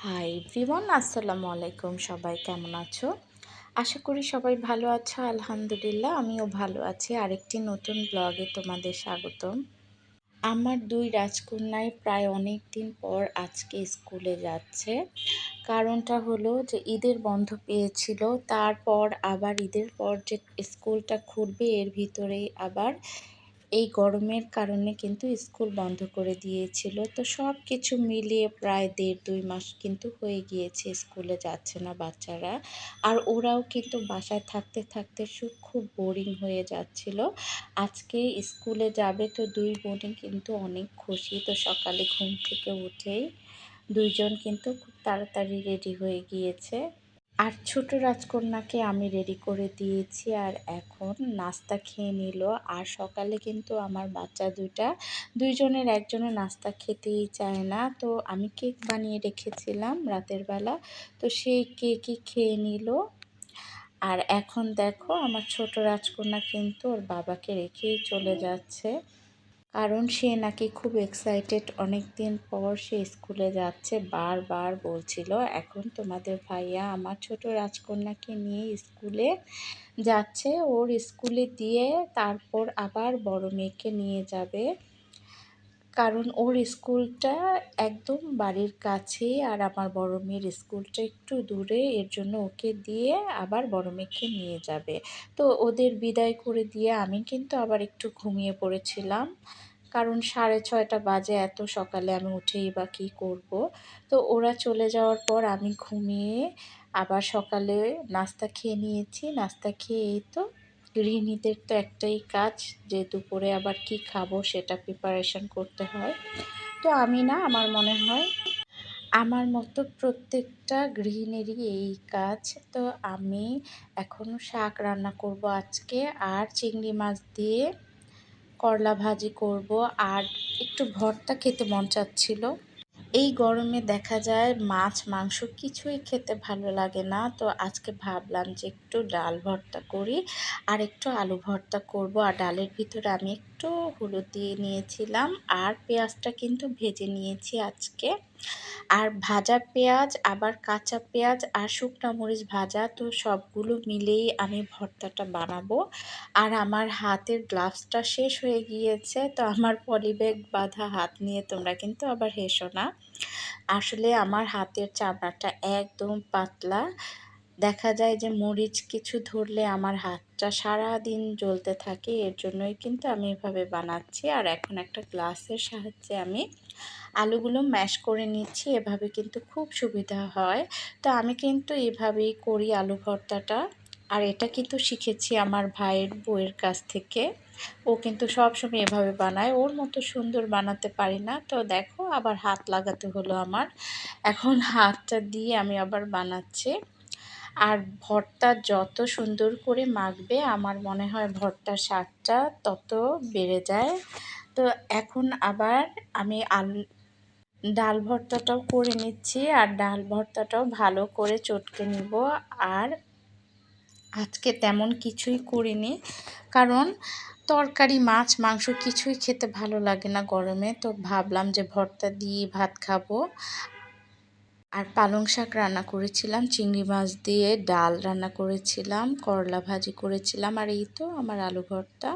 Hi everyone আসসালামু আলাইকুম। সবাই কেমন আছো? আশা করি সবাই ভালো আছো। আলহামদুলিল্লাহ, আমিও ভালো আছি। আরেকটি নতুন ব্লগে তোমাদের স্বাগতম। আমার দুই রাজকন্যাই প্রায় অনেক দিন পর আজকে স্কুলে যাচ্ছে। কারণটা হলো যে ঈদের বন্ধ পেয়েছিল, তারপর আবার ঈদের পর যে স্কুলটা খুলবে, এর ভিতরেই আবার এই গরমের কারণে কিন্তু স্কুল বন্ধ করে দিয়েছিল। তো সব কিছু মিলিয়ে প্রায় দেড় দুই মাস কিন্তু হয়ে গিয়েছে, স্কুলে যাচ্ছে না বাচ্চারা। আর ওরাও কিন্তু বাসায় থাকতে থাকতে খুব বোরিং হয়ে যাচ্ছিল। আজকে স্কুলে যাবে তো দুই বোনই কিন্তু অনেক খুশি। তো সকালে ঘুম থেকে উঠেই দুইজন কিন্তু খুব তাড়াতাড়ি রেডি হয়ে গিয়েছে। আর ছোট রাজকন্যাকে আমি রেডি করে দিয়েছি আর এখন নাস্তা খেয়ে নিল। আর সকালে কিন্তু আমার বাচ্চা দুইটা, দুইজনের একজনের নাস্তা খেতেই চায় না। তো আমি কেক বানিয়ে রেখেছিলাম রাতের বেলা। তো সেই কেকই খেয়ে নিল। আর এখন দেখো আমার ছোট রাজকন্যা কিন্তু ওর বাবাকে রেখেই চলে যাচ্ছে। কারণ সে নাকি খুব এক্সাইটেড অনেক দিন পর সে স্কুলে যাচ্ছে, বারবার বলছিল, এখন তোমাদের ভাইয়া আমার ছোট রাজকন্যাকে নিয়ে স্কুলে যাচ্ছে। ওর স্কুলে দিয়ে তারপর আবার বড় মেয়েকে নিয়ে যাবে। কারণ ওর স্কুলটা একদম বাড়ির কাছেই আর আমার বড় মেয়ের স্কুলটা একটু দূরে, এর জন্য ওকে দিয়ে আবার বড় মেয়েকে নিয়ে যাবে। তো ওদের বিদায় করে দিয়ে আমি কিন্তু আবার একটু ঘুমিয়ে পড়েছিলাম। কারণ সাড়ে ছয়টা বাজে, এত সকালে আমি উঠেই বা কী করব? তো ওরা চলে যাওয়ার পর আমি ঘুমিয়ে আবার সকালে নাস্তা খেয়ে নিয়েছি। নাস্তা খেয়ে তো গৃহিণীদের তো একটাই কাজ যে দুপুরে আবার কি খাব সেটা প্রিপারেশন করতে হয়। তো আমি না, আমার মনে হয় আমার মতো প্রত্যেকটা গৃহিণীরই এই কাজ। তো আমি এখনও শাক রান্না করব আজকে, আর চিংড়ি মাছ দিয়ে করলা ভাজি করব, আর একটু ভর্তা খেতে মন চাচ্ছিল। এই গরমে দেখা যায় মাছ, মাংস কিছুই খেতে ভালো লাগে না। তো আজকে ভাবলাম যে একটু ডাল ভর্তা করি, আর একটু আলু ভর্তা করব। আর ডালের ভিতরে আমি একটু হলুদ দিয়ে নিয়েছিলাম আর পেঁয়াজটা কিন্তু ভেজে নিয়েছি আজকে। আর ভাজা পেঁয়াজ, আবার কাঁচা পেঁয়াজ আর শুকনো মরিচ ভাজা, তো সবগুলো মিলেই আমি ভর্তাটা বানাবো। আর আমার হাতের গ্লাভসটা শেষ হয়ে গিয়েছে, তো আমার পলিব্যাগ বাঁধা হাত নিয়ে তোমরা কিন্তু আবার হেসো না। আসলে আমার হাতের চামড়াটা একদম পাতলা দেখা যায় যে মরিচ কিছু ধরলে আমার হাতটা সারা দিন জ্বলতে থাকে, এর জন্যই কিন্তু আমি এভাবে বানাচ্ছি। আর এখন একটা গ্লাসের সাহায্যে আমি আলুগুলো ম্যাশ করে নিচ্ছি, এভাবে কিন্তু খুব সুবিধা হয়। তো আমি কিন্তু এভাবেই করি আলু ভর্তাটা। আর এটা কিন্তু শিখেছি আমার ভাইয়ের বউয়ের কাছ থেকে। ও কিন্তু সবসময় এভাবে বানায়। ওর মতো সুন্দর বানাতে পারি না। তো দেখো, আবার হাত লাগাতে হলো আমার। এখন হাতটা দিয়ে আমি আবার বানাচ্ছি। আর ভর্তা যত সুন্দর করে মাখবে, আমার মনে হয় ভর্তার স্বাদটা তত বেড়ে যায়। তো এখন আবার আমি আলু, ডাল ভর্তাটাও করে নিচ্ছি আর ডাল ভর্তাটাও ভালো করে চটকে নিব। আর আজকে তেমন কিছুই করিনি, কারণ তরকারি, মাছ, মাংস কিছুই খেতে ভালো লাগে না গরমে। তো ভাবলাম যে ভর্তা দিয়ে ভাত খাব। আর পালং শাক রান্না করেছিলাম, চিংড়ি মাছ দিয়ে ডাল রান্না করেছিলাম, করলা ভাজি করেছিলাম, আর এই তো আমার আলু ভর্তা।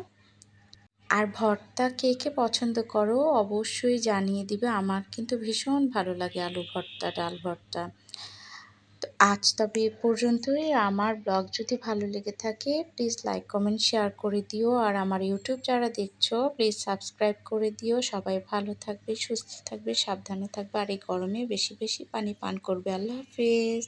আর ভর্তা কে কে পছন্দ করো অবশ্যই জানিয়ে দিবে, আমার কিন্তু ভীষণ ভালো লাগে আলু ভর্তা, ডাল ভর্তা। তো আজ তবে এ পর্যন্তই। আমার ব্লগ যদি ভালো লেগে থাকে প্লিজ লাইক কমেন্ট শেয়ার করে দিও। আর আমার ইউটিউব যারা দেখছ প্লিজ সাবস্ক্রাইব করে দিও। সবাই ভালো থাকবে, সুস্থ থাকবে, সাবধানে থাকবে। আর এই গরমে বেশি বেশি পানি পান করবে। আল্লাহ হাফেজ।